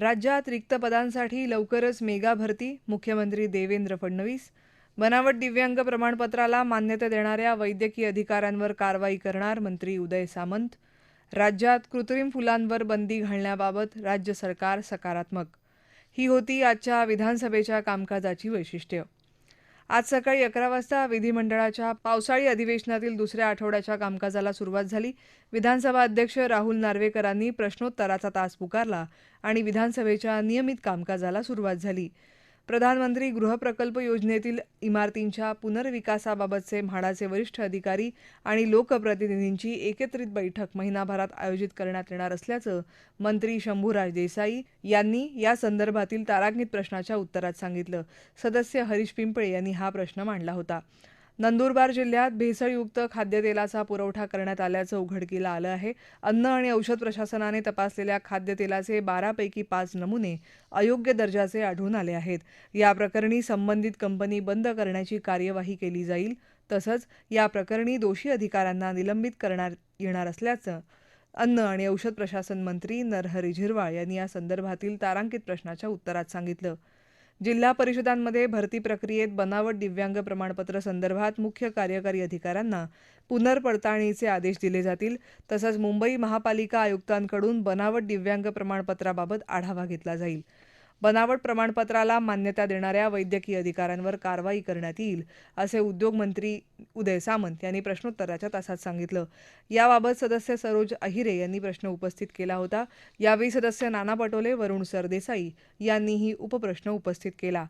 राज्यात रिक्त पदांसाठी लवकरच मेगा भरती मुख्यमंत्री देवेंद्र फडणवीस. बनावट दिव्यांग प्रमाणपत्राला मान्यता देणाऱ्या वैद्यकीय अधिकाऱ्यांवर कारवाई करणार मंत्री उदय सामंत. राज्यात कृत्रिम फुलांवर बंदी घालण्याबाबत राज्य सरकार सकारात्मक. ही होती आजच्या विधानसभेच्या कामकाजाची वैशिष्ट्य. आज सकाळी अकरा वाजता विधिमंडळाच्या पावसाळी अधिवेशनातील दुसऱ्या आठवड्याच्या कामकाजाला सुरुवात झाली. विधानसभा अध्यक्ष राहुल नार्वेकरांनी प्रश्नोत्तराचा तास पुकारला आणि विधानसभेच्या नियमित कामकाजाला सुरुवात झाली. प्रधानमंत्री गृहप्रकल्प योजनेतील इमारतींच्या पुनर्विकासाबाबतचे म्हाडाचे वरिष्ठ अधिकारी आणि लोकप्रतिनिधींची एकत्रित बैठक महिनाभरात आयोजित करण्यात येणार असल्याचं मंत्री शंभूराज देसाई यांनी या संदर्भातील तारांकित प्रश्नाच्या उत्तरात सांगितलं. सदस्य हरीश पिंपळे यांनी हा प्रश्न मांडला होता. नंदुरबार जिल्ह्यात भेसळयुक्त खाद्यतेलाचा पुरवठा करण्यात आल्याचं उघडकीला आलं आहे. अन्न आणि औषध प्रशासनाने तपासलेल्या खाद्यतेलाचे बारापैकी पाच नमुने अयोग्य दर्जाचे आढळून आले आहेत. या प्रकरणी संबंधित कंपनी बंद करण्याची कार्यवाही केली जाईल. तसंच या प्रकरणी दोषी अधिकाऱ्यांना निलंबित करण्यात येणार असल्याचं अन्न आणि औषध प्रशासन मंत्री नरहरी झिरवाळ यांनी या संदर्भातील तारांकित प्रश्नाच्या उत्तरात सांगितलं. जिल्हा परिषदांमध्ये भरती प्रक्रियेत बनावट दिव्यांग प्रमाणपत्र संदर्भात मुख्य कार्यकारी अधिकाऱ्यांना पुनर्पडताळणीचे आदेश दिले जातील. तसंच मुंबई महापालिका आयुक्तांकडून बनावट दिव्यांग प्रमाणपत्राबाबत आढावा घेतला जाईल. बनावट प्रमाणपत्राला मान्यता देणाऱ्या वैद्यकीय अधिकाऱ्यांवर कारवाई करण्यात येईल असे उद्योगमंत्री उदय सामंत यांनी प्रश्नोत्तराच्या तासात सांगितलं. याबाबत सदस्य सरोज अहिरे यांनी प्रश्न उपस्थित केला होता. यावेळी सदस्य नाना पटोले वरुण सरदेसाई यांनीही उपप्रश्न उपस्थित केला.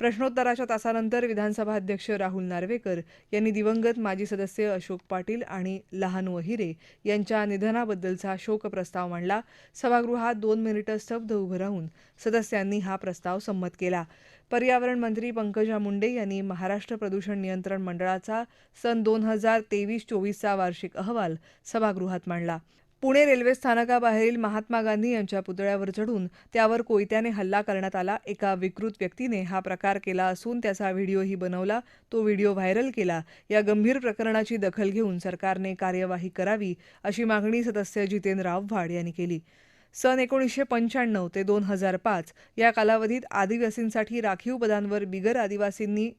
प्रश्नोत्तराच्या तासानंतर विधानसभा अध्यक्ष राहुल नार्वेकर यांनी दिवंगत माजी सदस्य अशोक पाटील आणि लहानू अहिरे यांच्या निधनाबद्दलचा शोकप्रस्ताव मांडला. सभागृहात दोन मिनिटं स्तब्ध उभं राहून सदस्यांनी हा प्रस्ताव संमत केला. पर्यावरण मंत्री पंकजा मुंडे यांनी महाराष्ट्र प्रदूषण नियंत्रण मंडळाचा सन दोन हजार तेवीस चोवीसचा वार्षिक अहवाल सभागृहात मांडला. पुणे रेल्वे स्थानकाबाहेरील महात्मा गांधी यांच्या पुतळ्यावर चढून त्यावर कोयत्याने हल्ला करण्यात आला. एका विकृत व्यक्तीने हा प्रकार केला असून त्याचा व्हिडिओही बनवला. तो व्हिडिओ व्हायरल केला. या गंभीर प्रकरणाची दखल घेऊन सरकारने कार्यवाही करावी अशी मागणी सदस्य जितेंद्र आव्हाड यांनी केली. सन एकोणीसशे पंच्याण्णव ते दोन हजार पाच या कालावधीत आदिवासींसाठी राखीव पदांवर बिगर आदिवासींनी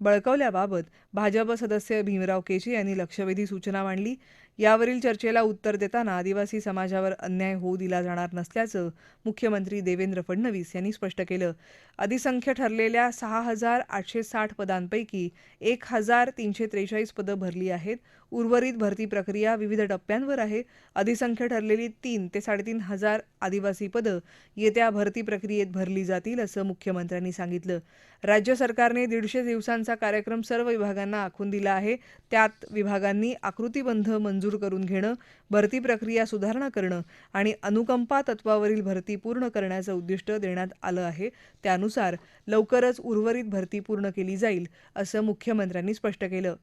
बळकवल्याबाबत भाजप सदस्य भीमराव केचे यांनी लक्षवेधी सूचना मांडली. यावरील चर्चेला उत्तर देताना आदिवासी समाजावर अन्याय होऊ दिला जाणार नसल्याचं मुख्यमंत्री देवेंद्र फडणवीस यांनी स्पष्ट केलं. अधिसंख्य ठरलेल्या सहा हजार आठशे साठ पदांपैकी एक हजार तीनशे त्रेचाळीस पदं भरली आहेत. उर्वरित भरती प्रक्रिया विविध टप्प्यांवर आहे. अधिसंख्य ठरलेली तीन ते साडेतीन हजार आदिवासी पदं येत्या भरती प्रक्रियेत भरली जातील असं मुख्यमंत्र्यांनी सांगितलं. राज्य सरकारने दीडशे दिवसांचा कार्यक्रम सर्व विभागांना आखून दिला आहे. त्यात विभागांनी आकृतीबंध मंजूर करून घेणं भरती प्रक्रिया सुधारणा करणं आणि अनुकंपा तत्वावरील भरती पूर्ण करण्याचं उद्दिष्ट देण्यात आलं आहे. त्यानुसार लवकरच उर्वरित भरती पूर्ण केली जाईल असं मुख्यमंत्र्यांनी स्पष्ट केलं.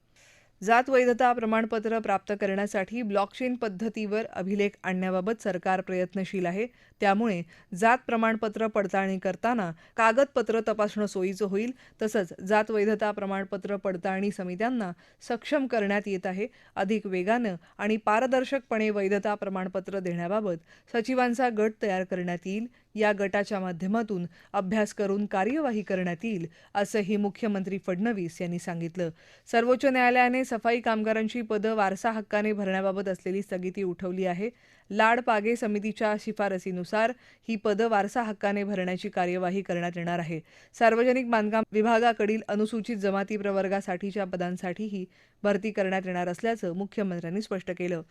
जात वैधता प्रमाणपत्र प्राप्त करण्यासाठी ब्लॉकचेन पद्धतीवर अभिलेख आणण्याबाबत सरकार प्रयत्नशील आहे. त्यामुळे जात प्रमाणपत्र पडताळणी करताना कागदपत्र तपासणं सोयीचं होईल. तसंच जात वैधता प्रमाणपत्र पडताळणी समित्यांना सक्षम करण्यात येत आहे. अधिक वेगानं आणि पारदर्शकपणे वैधता प्रमाणपत्र देण्याबाबत सचिवांचा गट तयार करण्यात येईल. या गटाच्या माध्यमातून अभ्यास करून कार्यवाही करण्यात येईल असंही मुख्यमंत्री फडणवीस यांनी सांगितलं. सर्वोच्च न्यायालयाने सफाई कामगारांची पदं वारसा हक्काने भरण्याबाबत असलेली स्थगिती उठवली आहे. लाड पागे समितीच्या शिफारसीनुसार ही पदं वारसा हक्काने भरण्याची कार्यवाही करण्यात येणार आहे. सार्वजनिक बांधकाम विभागाकडील अनुसूचित जमाती प्रवर्गासाठीच्या पदांसाठीही भरती करण्यात येणार असल्याचं मुख्यमंत्र्यांनी स्पष्ट केलं.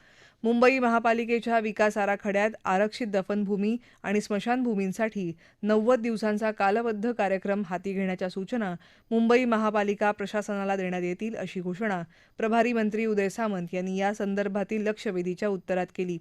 मुंबई महापालिकेच्या विकास आराखड्यात आरक्षित दफनभूमी आणि स्मशानभूमींसाठी नव्वद दिवसांचा कालबद्ध कार्यक्रम हाती घेण्याच्या सूचना मुंबई महापालिका प्रशासनाला देण्यात येतील अशी घोषणा प्रभारी मंत्री उदय सामंत यांनी या संदर्भातील लक्षवेधीच्या उत्तरात केली.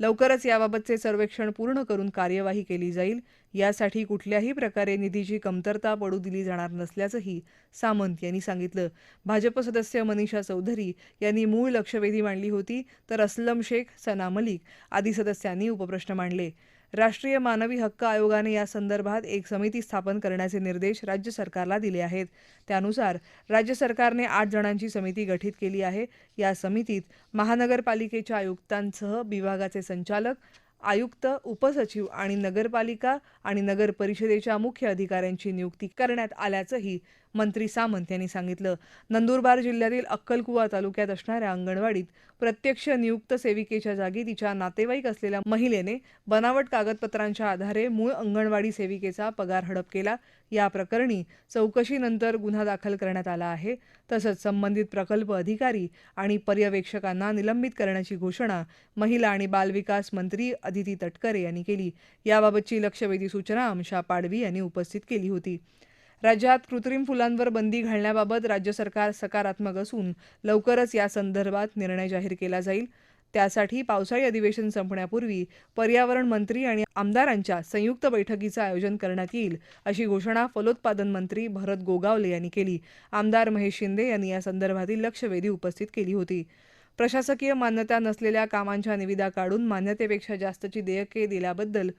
लवकरच याबाबतचे सर्वेक्षण पूर्ण करून कार्यवाही केली जाईल. यासाठी कुठल्याही प्रकारे निधीची कमतरता पडू दिली जाणार नसल्याचंही सामंत यांनी सांगितलं. भाजप सदस्य मनीषा चौधरी यांनी मूळ लक्षवेधी मांडली होती तर असलम शेख सना मलिक आदी सदस्यांनी उपप्रश्न मांडले. राष्ट्रीय मानवी हक्क आयोगाने या संदर्भात एक समिती स्थापन करण्याचे निर्देश राज्य सरकारला दिले आहेत. त्यानुसार राज्य सरकारने आठ जणांची समिती गठीत केली आहे. या समितीत महानगरपालिकेच्या आयुक्तांसह विभागाचे संचालक आयुक्त उपसचिव आणि नगरपालिका आणि नगर परिषदेच्या मुख्य अधिकाऱ्यांची नियुक्ती करण्यात आल्याचंही मंत्री सामंत यांनी सांगितलं. नंदुरबार जिल्ह्यातील अक्कलकुवा तालुक्यात असणाऱ्या अंगणवाडीत प्रत्यक्ष नियुक्त सेविकेच्या जागी तिच्या नातेवाईक असलेल्या महिलेने बनावट कागदपत्रांच्या आधारे मूळ अंगणवाडी सेविकेचा पगार हडप केला. या प्रकरणी चौकशीनंतर गुन्हा दाखल करण्यात आला आहे. तसंच संबंधित प्रकल्प अधिकारी आणि पर्यवेक्षकांना निलंबित करण्याची घोषणा महिला आणि बालविकास मंत्री अदिती तटकरे यांनी केली. याबाबतची लक्षवेधी सूचना अमशा पाडवी यांनी उपस्थित केली होती. राज्यात कृत्रिम फुलांवर बंदी घालण्याबाबत राज्य सरकार सकारात्मक असून लवकरच या संदर्भात निर्णय जाहीर केला जाईल. त्यासाठी पावसाळी अधिवेशन संपण्यापूर्वी पर्यावरण मंत्री आणि आमदारांच्या संयुक्त बैठकीचं आयोजन करण्यात येईल अशी घोषणा फलोत्पादन मंत्री भरत गोगावले यांनी केली. आमदार महेश शिंदे यांनी या संदर्भातील लक्षवेधी उपस्थित केली होती. प्रशासकीय मान्यता नसलेल्या कामांच्या निविदा काढून मान्यतेपेक्षा जास्तची देयके दिल्याबद्दल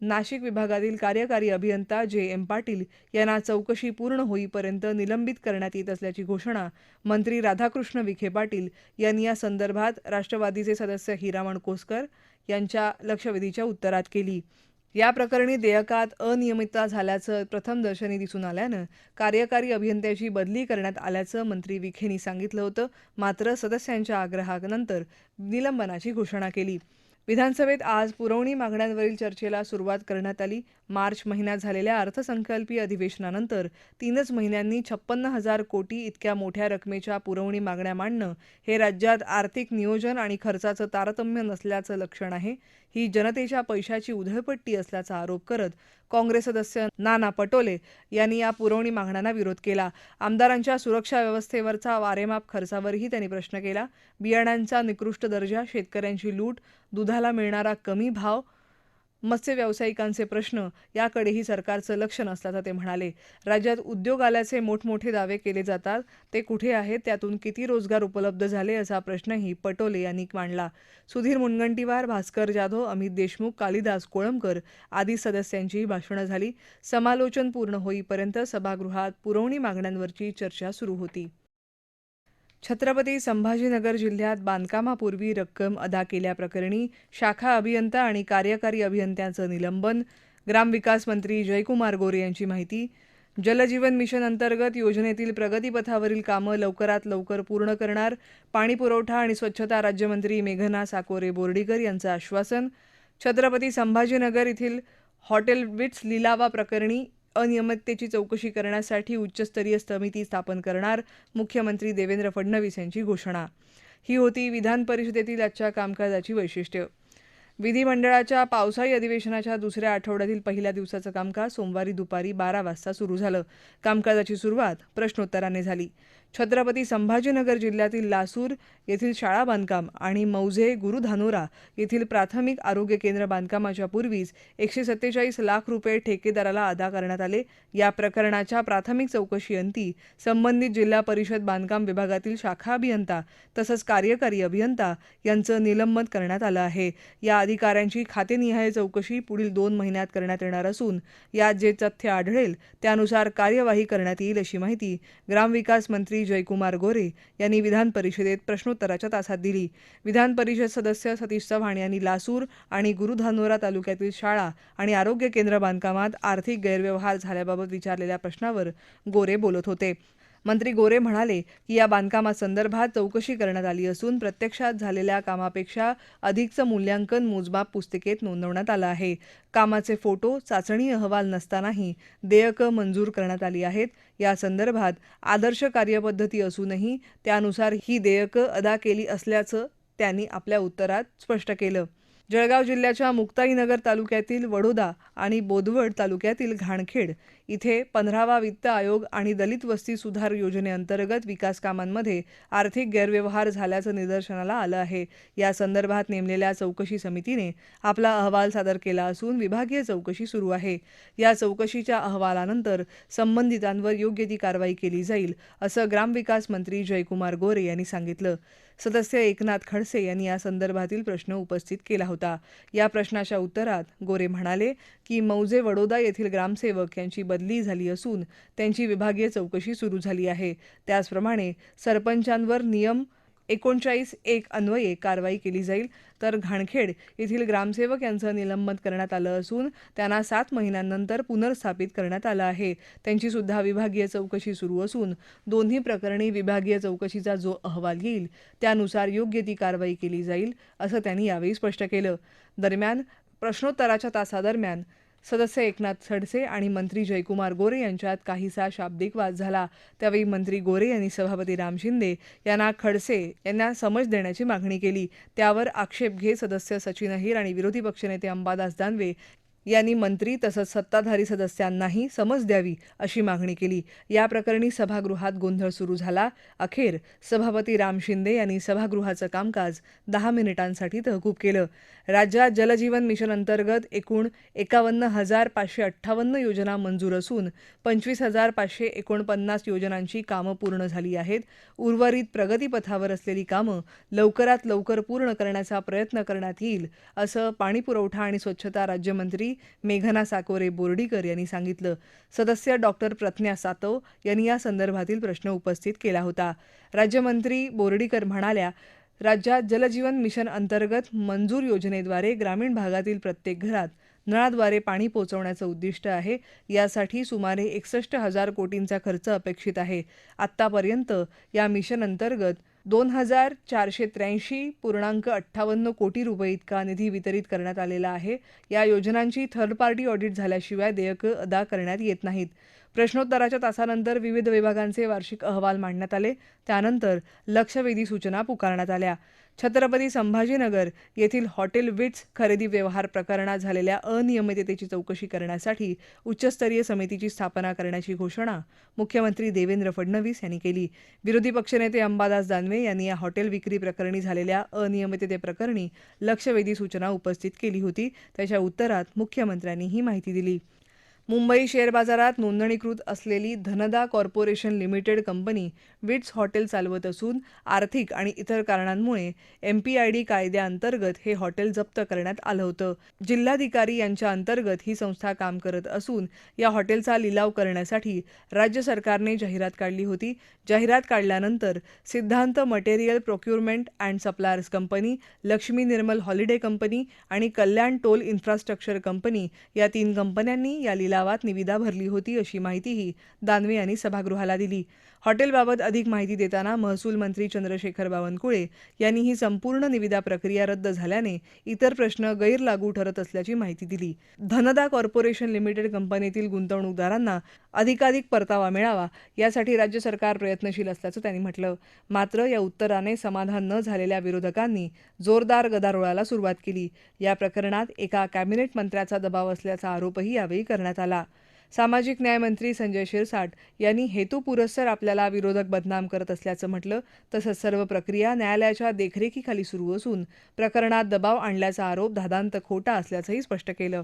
नाशिक विभागातील कार्यकारी अभियंता जे एम पाटील यांना चौकशी पूर्ण होईपर्यंत निलंबित करण्यात येत असल्याची घोषणा मंत्री राधाकृष्ण विखे पाटील यांनी या संदर्भात राष्ट्रवादीचे सदस्य हिरामण कोसकर यांच्या लक्षवेधीच्या उत्तरात केली. या प्रकरणी देयकात अनियमितता झाल्याचं प्रथमदर्शनी दिसून आल्यानं कार्यकारी अभियंत्याची बदली करण्यात आल्याचं मंत्री विखेंनी सांगितलं होतं. मात्र सदस्यांच्या आग्रहानंतर निलंबनाची घोषणा केली. विधानसभेत आज पुरवणी मागण्यांवरील चर्चेला सुरुवात करण्यात आली. मार्च महिन्यात झालेल्या अर्थसंकल्पीय अधिवेशनानंतर तीनच महिन्यांनी छप्पन्न हजार कोटी इतक्या मोठ्या रकमेच्या पुरवणी मागण्या मांडणं हे राज्यात आर्थिक नियोजन आणि खर्चाचं तारतम्य नसल्याचं लक्षण आहे. ही जनतेच्या पैशाची उधळपट्टी असल्याचा आरोप करत काँग्रेस सदस्य नाना पटोले यांनी या पुरवणी मागण्यांना विरोध केला. आमदारांच्या सुरक्षा व्यवस्थेवरचा वारेमाप खर्चावरही त्यांनी प्रश्न केला. बियाण्यांचा निकृष्ट दर्जा शेतकऱ्यांची लूट दुधाला मिळणारा कमी भाव मत्स्य व्यावसायिकांचे प्रश्न याकडेही सरकारचं लक्ष नसल्याचं ते म्हणाले. राज्यात उद्योग आल्याचे मोठमोठे दावे केले जातात. ते कुठे आहेत? त्यातून किती रोजगार उपलब्ध झाले? असा प्रश्नही पटोले यांनी मांडला. सुधीर मुनगंटीवार भास्कर जाधव अमित देशमुख कालिदास कोळंबकर आदी सदस्यांचीही भाषणं झाली. समालोचन पूर्ण होईपर्यंत सभागृहात पुरवणी मागण्यांवरची चर्चा सुरू होती. छत्रपती संभाजीनगर जिल्ह्यात बांधकामापूर्वी रक्कम अदा केल्याप्रकरणी शाखा अभियंता आणि कार्यकारी अभियंत्यांचं निलंबन. ग्रामविकास मंत्री जयकुमार गोरे यांची माहिती. जलजीवन मिशन अंतर्गत योजनेतील प्रगतीपथावरील कामं लवकरात लवकर पूर्ण करणार. पाणीपुरवठा आणि स्वच्छता राज्यमंत्री मेघना साकोरे बोर्डीकर यांचं आश्वासन. छत्रपती संभाजीनगर येथील हॉटेल विट्स लिलावा प्रकरणी अनियमिततेची चौकशी करण्यासाठी उच्चस्तरीय समिती स्थापन करणार मुख्यमंत्री देवेंद्र फडणवीस यांची घोषणा. ही होती विधान परिषदेतील आजच्या कामकाजाची वैशिष्ट्य. विधिमंडळाच्या पावसाळी अधिवेशनाच्या दुसऱ्या आठवड्यातील पहिल्या दिवसाचं कामकाज सोमवारी दुपारी बारा वाजता सुरू झालं. कामकाजाची सुरुवात प्रश्नोत्तराने झाली. छत्रपती संभाजीनगर जिल्ह्यातील लासूर येथील शाळा बांधकाम आणि मौजे गुरुधानोरा येथील प्राथमिक आरोग्य केंद्र बांधकामाच्या पूर्वीच एकशे सत्तेचाळीस लाख रुपये ठेकेदाराला अदा करण्यात आले. या प्रकरणाच्या प्राथमिक चौकशीअंती संबंधित जिल्हा परिषद बांधकाम विभागातील शाखा अभियंता तसंच कार्यकारी अभियंता यांचं निलंबन करण्यात आलं आहे. या अधिकाऱ्यांची खातेनिहाय चौकशी पुढील दोन महिन्यात करण्यात येणार असून यात जे तथ्य आढळेल त्यानुसार कार्यवाही करण्यात येईल अशी माहिती ग्रामविकास मंत्री जयकुमार गोरे यांनी विधान परिषदेत प्रश्नोत्तराच्या तासात दिली. विधान परिषद सदस्य सतीश चव्हाण यांनी लासूर आणि गुरुधानोरा तालुक्यातील शाळा आणि आरोग्य केंद्र बांधकामात आर्थिक गैरव्यवहार झाल्याबाबत विचारलेल्या प्रश्नावर गोरे बोलत होते. मंत्री गोरे म्हणाले की या बांधकामासंदर्भात चौकशी करण्यात आली असून प्रत्यक्षात झालेल्या कामापेक्षा अधिकचं मूल्यांकन मोजमाप पुस्तिकेत नोंदवण्यात आलं आहे. कामाचे फोटो चाचणी अहवाल नसतानाही देयकं मंजूर करण्यात आली आहेत. या संदर्भात आदर्श कार्यपद्धती असूनही त्यानुसार ही देयकं अदा केली असल्याचं त्यांनी आपल्या उत्तरात स्पष्ट केलं. जळगाव जिल्ह्याच्या मुक्ताईनगर तालुक्यातील वडोदा आणि बोदवड तालुक्यातील घाणखेड इथे पंधरावा वित्त आयोग आणि दलित वस्ती सुधार योजनेअंतर्गत विकास कामांमध्ये आर्थिक गैरव्यवहार झाल्याचं निदर्शनाला आलं आहे. या संदर्भात नेमलेल्या चौकशी समितीने आपला अहवाल सादर केला असून विभागीय चौकशी सुरू आहे. या चौकशीच्या अहवालानंतर संबंधितांवर योग्य ती कारवाई केली जाईल असं ग्रामविकास मंत्री जयकुमार गोरे यांनी सांगितलं. सदस्य एकनाथ खडसे यांनी या संदर्भातील प्रश्न उपस्थित केला होता. या प्रश्नाच्या उत्तरात गोरे म्हणाले की मौजे वडोदा येथील ग्रामसेवक यांची बदली झाली असून त्यांची विभागीय चौकशी सुरू झाली आहे. त्याचप्रमाणे सरपंचांवर नियम एकोणचाळीस एक अन्वये कारवाई केली जाईल. तर घाणखेड येथील ग्रामसेवक यांचं निलंबन करण्यात आलं असून त्यांना सात महिन्यांनंतर पुनर्स्थापित करण्यात आलं आहे. त्यांची सुद्धा विभागीय चौकशी सुरू असून दोन्ही प्रकरणी विभागीय चौकशीचा जो अहवाल येईल त्यानुसार योग्य ती कारवाई केली जाईल असं त्यांनी यावेळी स्पष्ट केलं. दरम्यान प्रश्नोत्तराच्या तासादरम्यान सदस्य एकनाथ खडसे आणि मंत्री जयकुमार गोरे यांच्यात काहीसा शाब्दिक वाद झाला. त्यावेळी मंत्री गोरे यांनी सभापती राम शिंदे यांना खडसे यांना समज देण्याची मागणी केली. त्यावर आक्षेप घेत सदस्य सचिन अहिर आणि विरोधी पक्षनेते अंबादास दानवे यांनी मंत्री तसंच सत्ताधारी सदस्यांनाही समज द्यावी अशी मागणी केली. या प्रकरणी सभागृहात गोंधळ सुरू झाला. अखेर सभापती राम शिंदे यांनी सभागृहाचं कामकाज दहा मिनिटांसाठी तहकूब केलं. राज्यात जलजीवन मिशन अंतर्गत एकूण एकावन्न हजार पाचशे अठ्ठावन्न योजना मंजूर असून पंचवीस हजार पाचशे एकोणपन्नास योजनांची कामं पूर्ण झाली आहेत. उर्वरित प्रगतीपथावर असलेली कामं लवकरात लवकर पूर्ण करण्याचा प्रयत्न करण्यात येईल असं पाणीपुरवठा आणि स्वच्छता राज्यमंत्री मेघना साकोरे बोर्डीकर यांनी सांगितलं. सदस्य डॉक्टर प्रज्ञा सातव यांनी या संदर्भातील प्रश्न उपस्थित केला होता. राज्यमंत्री बोर्डीकर म्हणाल्या राज्यात जलजीवन मिशन अंतर्गत मंजूर योजनेद्वारे ग्रामीण भागातील प्रत्येक घरात नळाद्वारे पाणी पोहोचवण्याचं उद्दिष्ट आहे. यासाठी सुमारे एकसष्ट हजार कोटींचा खर्च अपेक्षित आहे. आत्तापर्यंत या मिशन अंतर्गत दोन हजार चारशे त्र्याऐंशी पूर्णांक अठ्ठावन्न कोटी रुपये इतका निधी वितरित करण्यात आलेला आहे. या योजनांची थर्ड पार्टी ऑडिट झाल्याशिवाय देयकं अदा करण्यात येत नाहीत. प्रश्नोत्तराच्या तासानंतर विविध विभागांचे वार्षिक अहवाल मांडण्यात आले. त्यानंतर लक्षवेधी सूचना पुकारण्यात आल्या. छत्रपती संभाजीनगर येथील हॉटेल विट्स खरेदी व्यवहार प्रकरणात झालेल्या अनियमिततेची चौकशी करण्यासाठी उच्चस्तरीय समितीची स्थापना करण्याची घोषणा मुख्यमंत्री देवेंद्र फडणवीस यांनी केली. विरोधी पक्षनेते अंबादास दानवे यांनी या हॉटेल विक्री प्रकरणी झालेल्या अनियमिततेप्रकरणी लक्षवेधी सूचना उपस्थित केली होती. त्याच्या उत्तरात मुख्यमंत्र्यांनी ही माहिती दिली. मुंबई शेअर बाजारात नोंदणीकृत असलेली Dhanada corporation limited company VITS hotel चालवत असून आर्थिक आणि इतर कारणांमुळे एमपीआयडी कायद्याअंतर्गत हे हॉटेल जप्त करण्यात आलं होतं. जिल्हाधिकारी यांच्या अंतर्गत ही संस्था काम करत असून या हॉटेलचा लिलाव करण्यासाठी राज्य सरकारने जाहिरात काढली होती. जाहिरात काढल्यानंतर Siddhant material procurement and suppliers company Lakshmi Nirmal holiday company आणि कल्याण टोल इन्फ्रास्ट्रक्चर कंपनी या तीन कंपन्यांनी या लिलावात निविदा भरली होती अशी माहितीही दानवे यांनी सभागृहाला दिली. हॉटेलबाबत अधिक माहिती देताना महसूल मंत्री चंद्रशेखर बावनकुळे यांनी ही संपूर्ण निविदा प्रक्रिया रद्द झाल्याने इतर प्रश्न गैरलागू ठरत असल्याची माहिती दिली. धनदा कॉर्पोरेशन लिमिटेड कंपनीतील गुंतवणूकदारांना अधिकाधिक परतावा मिळावा यासाठी राज्य सरकार प्रयत्नशील असल्याचं त्यांनी म्हटलं. मात्र या उत्तराने समाधान न झालेल्या विरोधकांनी जोरदार गदारोळाला सुरुवात केली. या प्रकरणात एका कॅबिनेट मंत्र्याचा दबाव असल्याचा आरोपही यावेळी करण्यात आला. सामाजिक न्यायमंत्री संजय शिरसाट यांनी हेतुपुरस्सर आपल्याला विरोधक बदनाम करत असल्याचं म्हटलं. तसंच सर्व प्रक्रिया न्यायालयाच्या देखरेखीखाली सुरू असून प्रकरणात दबाव आणल्याचा आरोप धादांत खोटा असल्याचंही स्पष्ट केलं.